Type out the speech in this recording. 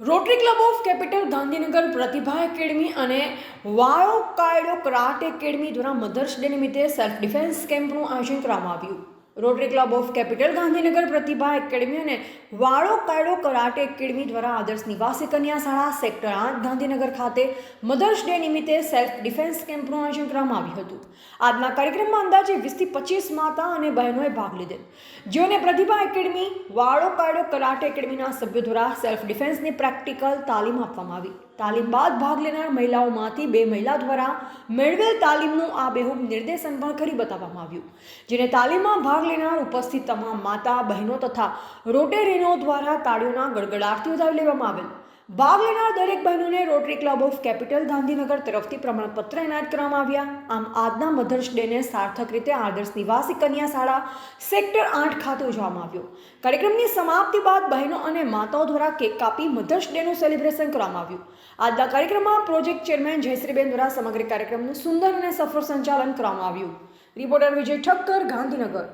Rotary club of capital Gandhinagar, Pratibha academy અને વાળો કાયડો કરાટ એકેડમી દ્વારા મધર્સ ડે નિમિત્તે સેલ્ફ ડિફેન્સ કેમ્પનું આયોજન કરવામાં આવ્યું. Rotary club of capital Gandhinagar Pratibha academy અને વાળો કાળો કરાટે એકેડમી દ્વારા આદર્શ નિવાસી કન્યા શાળા સેક્ટર આઠ, ગાંધીનગર ખાતે મધર્સ ડે નિમિત્તે સેલ્ફ ડિફેન્સ કેમ્પનું આયોજન કરવામાં આવ્યું હતું. આજના કાર્યક્રમમાં અંદાજે વીસથી પચીસ માતા અને બહેનોએ ભાગ લીધેલ જેઓને પ્રતિભા એકેડમી, વાળો કાળો કરાટે એકેડમીના સભ્યો દ્વારા સેલ્ફ ડિફેન્સની પ્રેક્ટિકલ તાલીમ આપવામાં આવી. તાલીમ બાદ ભાગ લેનાર મહિલાઓમાંથી બે મહિલા દ્વારા મેળવેલ તાલીમનું આ બેહૂબ નિર્દેશન પણ કરી બતાવવામાં આવ્યું. જેને તાલીમમાં ભાગ લેનાર ઉપસ્થિત તમામ માતા, બહેનો તથા રોટેરીનો દ્વારા તાળીઓના ગડગડાટથી વધાવી લેવામાં આવેલ. ભાગ લેનાર દરેક બહેનોને rotary club of capital Gandhinagar તરફથી પ્રમાણપત્ર એનાયત કરવામાં આવ્યા. આમ આજના મધર્સ ડેને સાર્થક રીતે આદર્શ નિવાસી કન્યા શાળા સેક્ટર આઠ ખાતે ઉજવવામાં આવ્યો. કાર્યક્રમની સમાપ્તિ બાદ બહેનો અને માતાઓ દ્વારા કેક કાપી મધર્સ ડેનું સેલિબ્રેશન કરવામાં આવ્યું. આજના કાર્યક્રમમાં પ્રોજેક્ટ ચેરમેન જયશ્રીબેન દ્વારા સમગ્ર કાર્યક્રમનું સુંદર અને સફળ સંચાલન કરવામાં આવ્યું. રિપોર્ટર વિજય ઠક્કર, ગાંધીનગર.